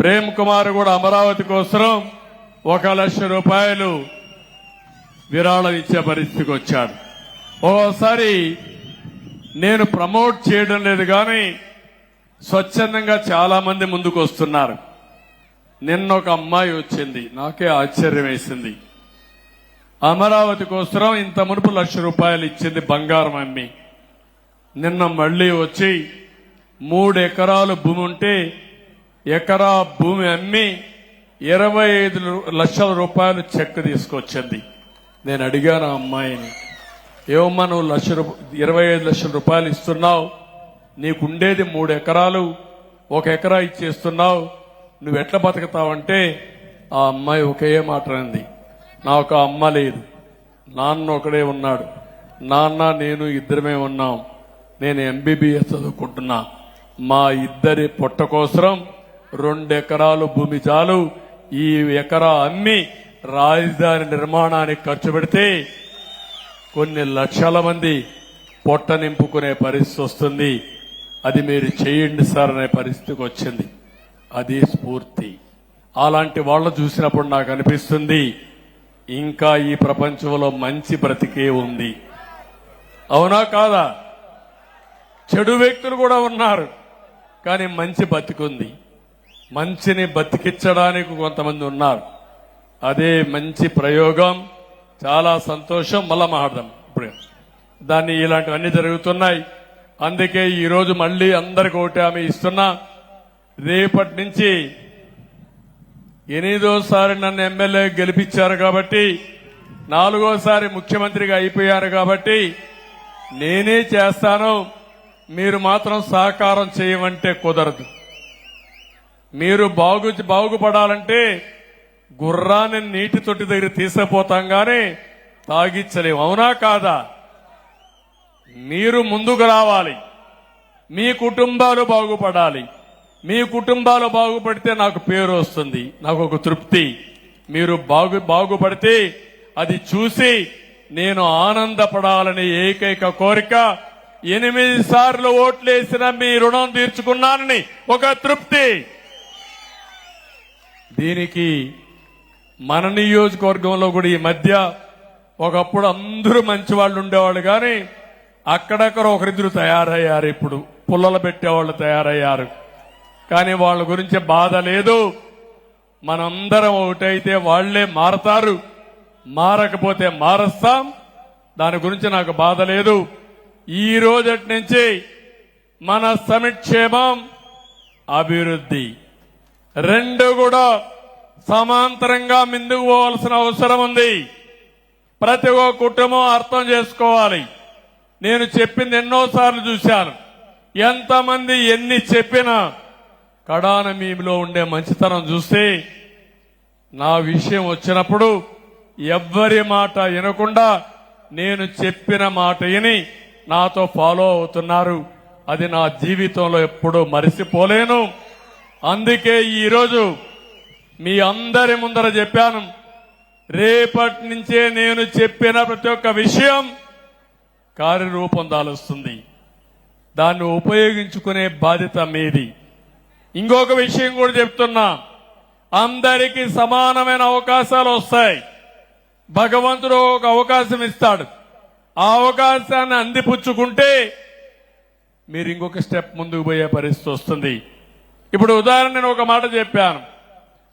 ప్రేమ్ కుమార్ కూడా అమరావతి కోసం ఒక లక్ష రూపాయలు విరాళం ఇచ్చే పరిస్థితికి వచ్చాడు. ఓసారి నేను ప్రమోట్ చేయడం లేదు కానీ స్వచ్ఛందంగా చాలా మంది ముందుకు వస్తున్నారు. నిన్న ఒక అమ్మాయి వచ్చింది. నాకే ఆశ్చర్యం వేసింది. అమరావతి కోసం ఇంత మునుపు లక్ష రూపాయలు ఇచ్చింది బంగారం అమ్మి. నిన్న మళ్ళీ వచ్చి మూడు ఎకరాలు భూమి ఉంటే ఎకరా భూమి అమ్మి ఇరవై ఐదు లక్షల రూపాయలు చెక్ తీసుకొచ్చింది. నేను అడిగాను ఆ అమ్మాయిని ఏమమ్మా నువ్వు లక్ష ఇరవై ఐదు లక్షల రూపాయలు ఇస్తున్నావు నీకుండేది మూడు ఎకరాలు ఒక ఎకరా ఇచ్చేస్తున్నావు నువ్వు ఎట్లా బతుకుతావంటే? ఆ అమ్మాయి ఒకే మాట అంది నాకు ఆ అమ్మ లేదు నాన్న ఒకడే ఉన్నాడు నాన్న నేను ఇద్దరమే ఉన్నాం నేను ఎంబీబీఎస్ చదువుకుంటున్నా మా ఇద్దరి పొట్ట కోసరం రెండు ఎకరాలు భూమి చాలు. ఈ ఎకరా అమ్మి రాజధాని నిర్మాణానికి ఖర్చు పెడితే కొన్ని లక్షల మంది పొట్ట నింపుకునే పరిస్థితి వస్తుంది. అది మీరు చేయండి సార్ అనే పరిస్థితికి వచ్చింది. అది స్ఫూర్తి. అలాంటి వాళ్ళు చూసినప్పుడు నాకు అనిపిస్తుంది ఇంకా ఈ ప్రపంచంలో మంచి బ్రతికే ఉంది. అవునా కాదా? చెడు వ్యక్తులు కూడా ఉన్నారు కానీ మంచి బతికుంది. మంచిని బతికించడానికి కొంతమంది ఉన్నారు. అదే మంచి ప్రయోగం చాలా సంతోషం మళ్ళా మాట్లాడదాం ఇప్పుడు దాన్ని ఇలాంటివన్నీ జరుగుతున్నాయి. అందుకే ఈరోజు మళ్ళీ అందరికి ఒకటి ఆమె ఇస్తున్నా. రేపటి నుంచి ఎనిమిదోసారి నన్ను ఎమ్మెల్యే గెలిపించారు కాబట్టి నాలుగోసారి ముఖ్యమంత్రిగా అయిపోయారు కాబట్టి నేనే చేస్తాను. మీరు మాత్రం సహకారం చేయమంటే కుదరదు. మీరు బాగు బాగుపడాలంటే గుర్రాన్ని నీటి తొట్టి దగ్గర తీసుకుపోతాం కానీ తాగిచ్చలేము. అవునా కాదా? మీరు ముందుకు రావాలి. మీ కుటుంబాలు బాగుపడాలి. మీ కుటుంబాలు బాగుపడితే నాకు పేరు వస్తుంది. నాకు ఒక తృప్తి. మీరు బాగు బాగుపడితే అది చూసి నేను ఆనందపడాలని ఏకైక కోరిక ఎనిమిది సార్లు ఓట్లేసిన మీ రుణం తీర్చుకున్నానని ఒక తృప్తి. దీనికి మన నియోజకవర్గంలో కూడా ఈ మధ్య ఒకప్పుడు అందరూ మంచి వాళ్ళు ఉండేవాళ్ళు కానీ అక్కడక్కడ ఒకరిద్దరు తయారయ్యారు ఇప్పుడు. పుల్లలు పెట్టేవాళ్ళు తయారయ్యారు. కానీ వాళ్ళ గురించి బాధ లేదు. మనందరం ఒకటైతే వాళ్ళే మారతారు. మారకపోతే మారస్తాం. దాని గురించి నాకు బాధ లేదు. ఈ రోజటి నుంచి మన సమిక్షేమం అభివృద్ధి. రెండు కూడా సమాంతరంగా ముందుకు పోవాల్సిన అవసరం ఉంది. ప్రతి ఒక్క కుటుంబం అర్థం చేసుకోవాలి. నేను చెప్పింది ఎన్నోసార్లు చూశాను. ఎంతమంది ఎన్ని చెప్పినా కడాన మీలో ఉండే మంచితనం చూస్తే నా విషయం వచ్చినప్పుడు ఎవ్వరి మాట వినకుండా నేను చెప్పిన మాట విని నాతో ఫాలో అవుతున్నారు. అది నా జీవితంలో ఎప్పుడూ మరిసిపోలేను. అందుకే ఈరోజు మీ అందరి ముందర చెప్పాను. రేపటి నుంచే నేను చెప్పిన ప్రతి ఒక్క విషయం కార్యరూపం దాలుస్తుంది దాన్ని ఉపయోగించుకునే బాధ్యత మీది. ఇంకొక విషయం కూడా చెప్తున్నా. అందరికీ సమానమైన అవకాశాలు వస్తాయి. భగవంతుడు ఒక అవకాశం ఇస్తాడు. ఆ అవకాశాన్ని అందిపుచ్చుకుంటే మీరు ఇంకొక స్టెప్ ముందుకు పోయే పరిస్థితి వస్తుంది. ఇప్పుడు ఉదాహరణ నేను ఒక మాట చెప్పాను.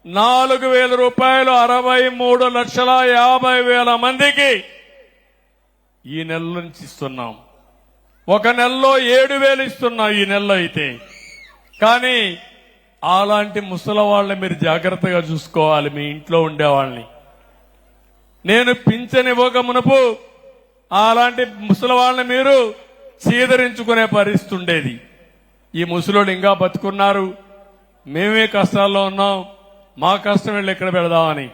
నాలుగు వేల రూపాయలు అరవై మూడు లక్షల యాభై వేల మందికి ఈ నెల నుంచి ఇస్తున్నాం. ఒక నెలలో ఏడు వేలు ఇస్తున్నాం ఈ నెలలో అయితే. కానీ అలాంటి ముసలి వాళ్ళని మీరు జాగ్రత్తగా చూసుకోవాలి మీ ఇంట్లో ఉండేవాళ్ళని నేను పింఛన్ ఇవ్వక మునుపు అలాంటి ముసలి వాళ్ళని మీరు చీదరించుకునే పరిస్థితి ఉండేది. ఈ ముసలోళ్ళు ఇంకా బతుకున్నారు. మేమే కష్టాల్లో ఉన్నాం మా కష్టం వెళ్ళి ఎక్కడ పెడదామని.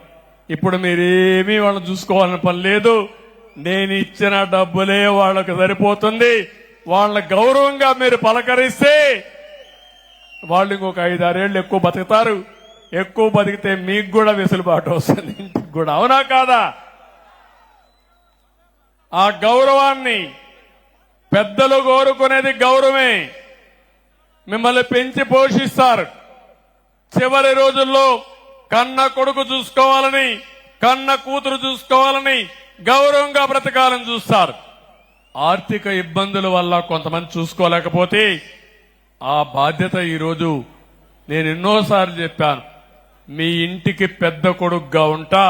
ఇప్పుడు మీరేమీ వాళ్ళని చూసుకోవాలని పని లేదు. నేను ఇచ్చిన డబ్బులే వాళ్ళకు సరిపోతుంది. వాళ్ళ గౌరవంగా మీరు పలకరిస్తే వాళ్ళు ఇంకొక ఐదారేళ్ళు ఎక్కువ బతుకుతారు. ఎక్కువ బతికితే మీకు కూడా వెసులుబాటు వస్తుంది. ఇంటికి కూడా. అవునా కాదా? ఆ గౌరవాన్ని పెద్దలు కోరుకునేది గౌరవమే. మిమ్మల్ని పెంచి పోషిస్తారు. చివరి రోజుల్లో కన్న కొడుకు చూసుకోవాలని కన్న కూతురు చూసుకోవాలని గౌరవంగా బ్రతకాలని చూస్తారు. ఆర్థిక ఇబ్బందుల వల్ల కొంతమంది చూసుకోలేకపోతే ఆ బాధ్యత ఈరోజు నేను ఎన్నోసార్లు చెప్పాను. మీ ఇంటికి పెద్ద కొడుకుగా ఉంటా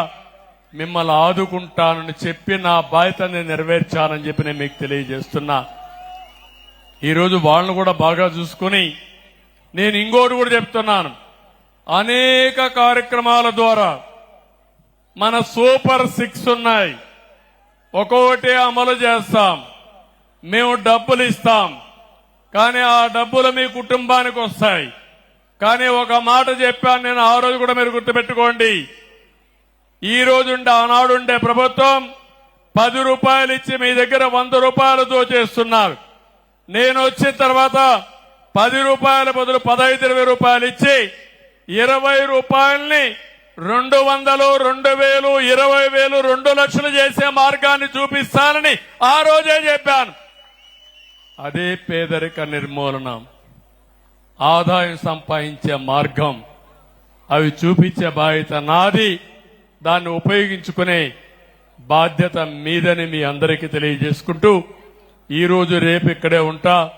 మిమ్మల్ని ఆదుకుంటానని చెప్పి నా బాధ్యత నేను నెరవేర్చానని చెప్పి నేను మీకు తెలియజేస్తున్నా. ఈరోజు వాళ్ళను కూడా బాగా చూసుకుని నేను ఇంకోటి కూడా చెప్తున్నాను. అనేక కార్యక్రమాల ద్వారా మన సూపర్ సిక్స్ ఉన్నాయి. ఒక్కొక్కటి అమలు చేస్తాం. మేము డబ్బులు ఇస్తాం. కానీ ఆ డబ్బులు మీ కుటుంబానికి వస్తాయి. కానీ ఒక మాట చెప్పాను నేను ఆ రోజు కూడా మీరు గుర్తుపెట్టుకోండి. ఈ రోజుండే ఆనాడుండే ప్రభుత్వం పది రూపాయలు ఇచ్చి మీ దగ్గర వంద రూపాయలు దోచేస్తున్నారు నేను వచ్చిన తర్వాత పది రూపాయల బదులు పదహైదు ఇరవై రూపాయలు ఇచ్చి ఇరవై రూపాయల్ని రెండు వందలు రెండు వేలు ఇరవై వేలు రెండు లక్షలు చేసే మార్గాన్ని చూపిస్తానని ఆ రోజే చెప్పాను. అదే పేదరిక నిర్మూలన. ఆదాయం సంపాదించే మార్గం. అవి చూపించే బాధ్యత నాది. దాన్ని ఉపయోగించుకునే బాధ్యత మీదని మీ అందరికీ తెలియజేసుకుంటూ ఈరోజు రేపు ఇక్కడే ఉంటా.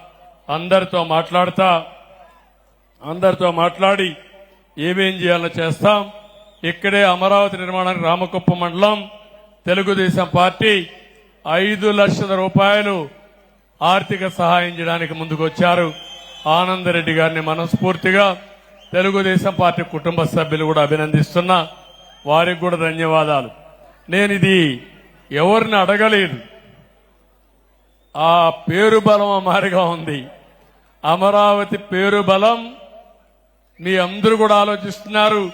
అందరితో మాట్లాడతా. అందరితో మాట్లాడి ఏమేం చేయాలో చేస్తాం. ఇక్కడే అమరావతి నిర్మాణానికి రామకుప్ప మండలం తెలుగుదేశం పార్టీ ఐదు లక్షల రూపాయలు ఆర్థిక సహాయం చేయడానికి ముందుకొచ్చారు. ఆనందరెడ్డి గారిని మనస్ఫూర్తిగా తెలుగుదేశం పార్టీ కుటుంబ సభ్యులు కూడా అభినందిస్తున్నా వారికి కూడా ధన్యవాదాలు. నేను ఇది ఎవరిని అడగలేదు. ఆ పేరు బలం అమారిగా ఉంది. అమరావతి పేరు బలం మీ అందరూ కూడా ఆలోచిస్తున్నారు.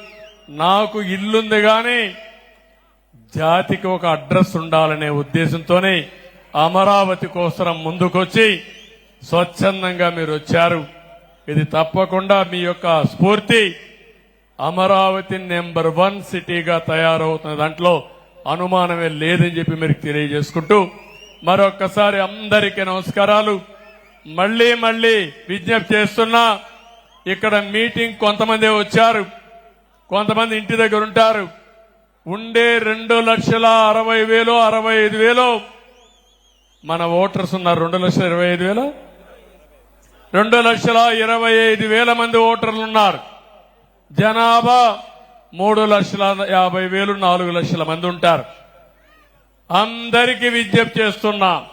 నాకు ఇల్లుంది కానీ జాతికి ఒక అడ్రస్ ఉండాలనే ఉద్దేశంతోనే అమరావతి కోసరం ముందుకొచ్చి స్వచ్ఛందంగా మీరు వచ్చారు. ఇది తప్పకుండా మీ యొక్క స్ఫూర్తి. అమరావతి నెంబర్ వన్ సిటీగా తయారవుతున్న దాంట్లో అనుమానమే లేదని చెప్పి మీరు తెలియజేసుకుంటూ మరొక్కసారి అందరికీ నమస్కారాలు. మళ్ళీ మళ్ళీ విజ్ఞప్తి చేస్తున్నా ఇక్కడ మీటింగ్ కొంతమంది వచ్చారు. కొంతమంది ఇంటి దగ్గర ఉంటారు. ఉండే రెండు లక్షల అరవై వేలు అరవై ఐదు వేలు. మన ఓటర్స్ ఉన్నారు. రెండు లక్షల ఇరవై ఐదు వేలు. రెండు లక్షల ఇరవై ఐదు వేల మంది ఓటర్లు ఉన్నారు. జనాభా మూడు లక్షల యాభై వేలు నాలుగు లక్షల మంది ఉంటారు. అందరికీ విజ్ఞప్తి చేస్తున్నా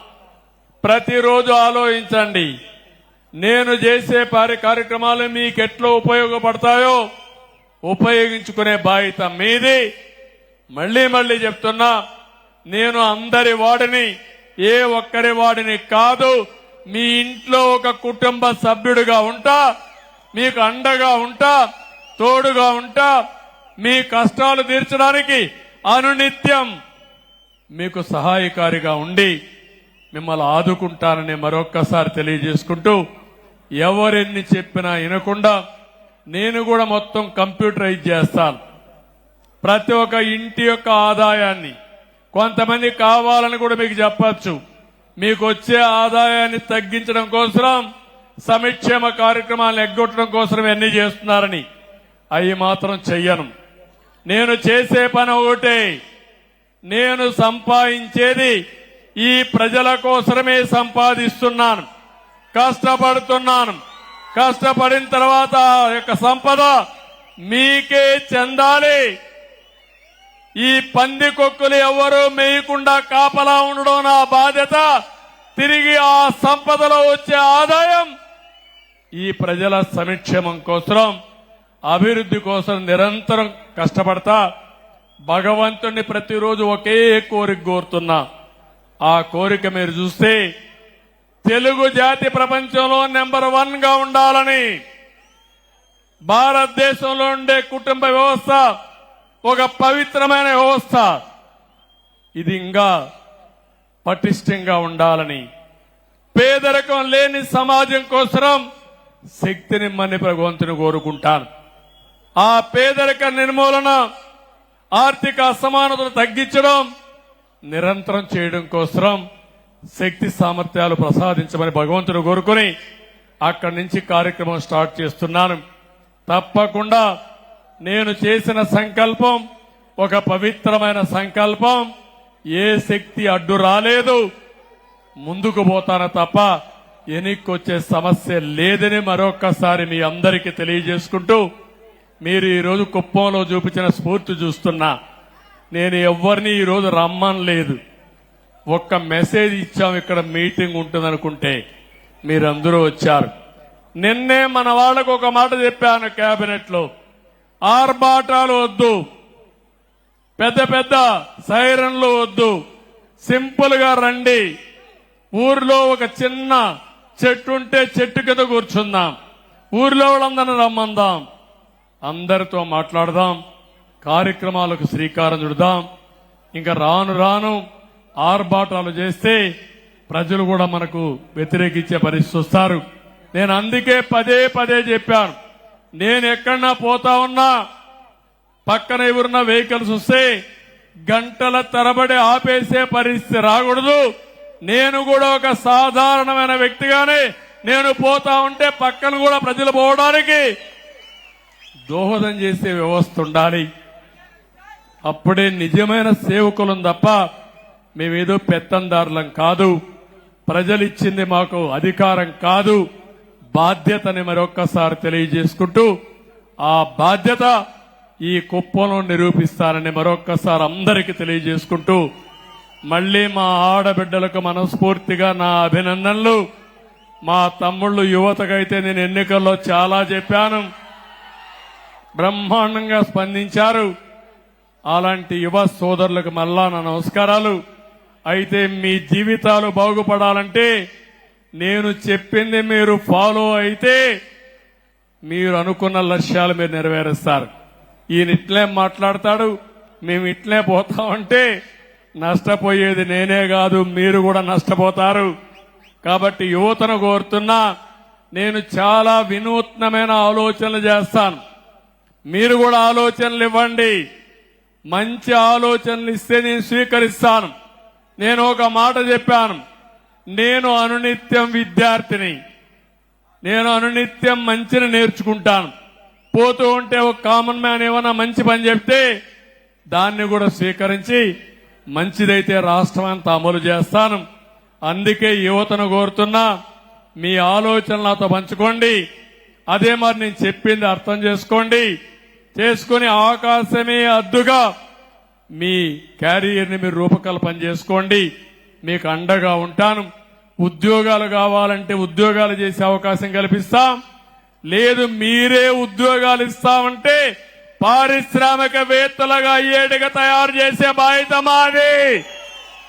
ప్రతిరోజు ఆలోచించండి. నేను చేసే పారి కార్యక్రమాలు మీకు ఎట్లా ఉపయోగపడతాయో ఉపయోగించుకునే బాధ్యత మీది. మళ్ళీ మళ్ళీ చెప్తున్నా నేను అందరి వాడిని ఏ ఒక్కరి వాడిని కాదు మీ ఇంట్లో ఒక కుటుంబ సభ్యుడిగా ఉంటా మీకు అండగా ఉంటా తోడుగా ఉంటా మీ కష్టాలు తీర్చడానికి అనునిత్యం మీకు సహాయకారిగా ఉండి మిమ్మల్ని ఆదుకుంటానని మరొక్కసారి తెలియజేసుకుంటూ ఎవరెన్ని చెప్పినా వినకుండా నేను కూడా మొత్తం కంప్యూటరైజ్ చేస్తాను. ప్రతి ఒక్క ఇంటి యొక్క ఆదాయాన్ని కొంతమంది కావాలని కూడా మీకు చెప్పచ్చు. మీకు వచ్చే ఆదాయాన్ని తగ్గించడం కోసం సమిక్షేమ కార్యక్రమాలను ఎగ్గొట్టడం కోసం ఎన్ని చేస్తున్నారని. అవి మాత్రం చెయ్యను. నేను చేసే పని ఒకటే. నేను సంపాదించేది ఈ ప్రజల కోసమే సంపాదిస్తున్నాను. కష్టపడుతున్నాను. కష్టపడిన తర్వాత ఆ యొక్క సంపద మీకే చెందాలి. ఈ పంది కొక్కులు ఎవరు మేయకుండా కాపలా ఉండడం నా బాధ్యత. తిరిగి ఆ సంపదలో వచ్చే ఆదాయం ఈ ప్రజల సంక్షేమం కోసం అభివృద్ధి కోసం నిరంతరం కష్టపడతా భగవంతుణ్ణి ప్రతిరోజు ఒకే కోరిక కోరుతున్నా. ఆ కోరిక మీరు చూస్తే తెలుగు జాతి ప్రపంచంలో నెంబర్ వన్గా ఉండాలని భారతదేశంలో ఉండే కుటుంబ వ్యవస్థ ఒక పవిత్రమైన వ్యవస్థ. ఇది ఇంకా పటిష్టంగా ఉండాలని పేదరికం లేని సమాజం కోసం శక్తిని మని భగవంతుని కోరుకుంటాను. ఆ పేదరిక నిర్మూలన ఆర్థిక అసమానతలు తగ్గించడం నిరంతరం చేయడం కోసం శక్తి సామర్థ్యాలు ప్రసాదించమని భగవంతుడు కోరుకుని అక్కడి నుంచి కార్యక్రమం స్టార్ట్ చేస్తున్నాను. తప్పకుండా నేను చేసిన సంకల్పం ఒక పవిత్రమైన సంకల్పం ఏ శక్తి అడ్డు రాలేదు. ముందుకు పోతాను తప్ప ఎనిక్కొచ్చే సమస్య లేదని మరొక్కసారి మీ అందరికీ తెలియజేసుకుంటూ మీరు ఈరోజు కుప్పంలో చూపించిన స్ఫూర్తి చూస్తున్నా. నేను ఎవరిని ఈరోజు రమ్మనలేదు ఒక్క మెసేజ్ ఇచ్చాం ఇక్కడ మీటింగ్ ఉంటుంది అనుకుంటే మీరందరూ వచ్చారు. నిన్నే మన వాళ్ళకు ఒక మాట చెప్పాను కేబినెట్లో ఆర్భాటాలు వద్దు. పెద్ద పెద్ద సైరన్లు వద్దు. సింపుల్గా రండి. ఊర్లో ఒక చిన్న చెట్టు ఉంటే చెట్టు కింద కూర్చుందాం. ఊర్లో వాళ్ళందరిని రమ్మందాం. అందరితో మాట్లాడదాం. కార్యక్రమాలకు శ్రీకారం చుడదాం. ఇంకా రాను రాను ఆర్భాటాలు చేస్తే ప్రజలు కూడా మనకు వ్యతిరేకించే పరిస్థితి వస్తారు. నేను అందుకే పదే పదే చెప్పాను. నేను ఎక్కడన్నా పోతా ఉన్నా పక్కన ఎవరున్న వెహికల్స్ వస్తే గంటల తరబడి ఆపేసే పరిస్థితి రాకూడదు. నేను కూడా ఒక సాధారణమైన వ్యక్తిగానే నేను పోతా ఉంటే పక్కన కూడా ప్రజలు పోవడానికి దోహదం చేసే వ్యవస్థ ఉండాలి. అప్పుడే నిజమైన సేవకులం తప్ప మేమేదో పెత్తందారులం కాదు. ప్రజలిచ్చింది మాకు అధికారం కాదు. బాధ్యతని మరొక్కసారి తెలియజేసుకుంటూ ఆ బాధ్యత ఈ కుప్పలో నిరూపిస్తారని మరొక్కసారి అందరికీ తెలియజేసుకుంటూ మళ్ళీ మా ఆడబిడ్డలకు మనస్ఫూర్తిగా నా అభినందనలు. మా తమ్ముళ్ళు యువతకైతే నేను ఎన్నికల్లో చాలా చెప్పాను. బ్రహ్మాండంగా స్పందించారు. అలాంటి యువ సోదరులకు మళ్ళా నా నమస్కారాలు. అయితే మీ జీవితాలు బాగుపడాలంటే నేను చెప్పింది మీరు ఫాలో అయితే మీరు అనుకున్న లక్ష్యాలు మీరు నెరవేరుస్తారు. ఈయన ఇట్లే మాట్లాడతాడు మేము ఇట్లే పోతామంటే నష్టపోయేది నేనే కాదు మీరు కూడా నష్టపోతారు. కాబట్టి యువతను కోరుతున్నా నేను చాలా వినూత్నమైన ఆలోచనలు చేస్తాను. మీరు కూడా ఆలోచనలు ఇవ్వండి. మంచి ఆలోచనలు ఇస్తే నేను స్వీకరిస్తాను. నేను ఒక మాట చెప్పాను. నేను అనునిత్యం విద్యార్థిని. నేను అనునిత్యం మంచిని నేర్చుకుంటాను. పోతూ ఉంటే ఒక కామన్ మ్యాన్ ఏమైనా మంచి పని చెప్తే దాన్ని కూడా స్వీకరించి మంచిదైతే రాష్ట్రం అంతా అమలు చేస్తాను. అందుకే యువతను కోరుతున్నా మీ ఆలోచనలతో పంచుకోండి. అదే మరి నేను చెప్పింది అర్థం చేసుకోండి. చేసుకుని అవకాశమే అద్దుగా మీ క్యారియర్ని మీరు రూపకల్పన చేసుకోండి. మీకు అండగా ఉంటాను. ఉద్యోగాలు కావాలంటే ఉద్యోగాలు చేసే అవకాశం కల్పిస్తాం. లేదు మీరే ఉద్యోగాలు ఇస్తామంటే పారిశ్రామికవేత్తలుగా అయ్యేట్టుగా తయారు చేసే బాధ్యత మాది.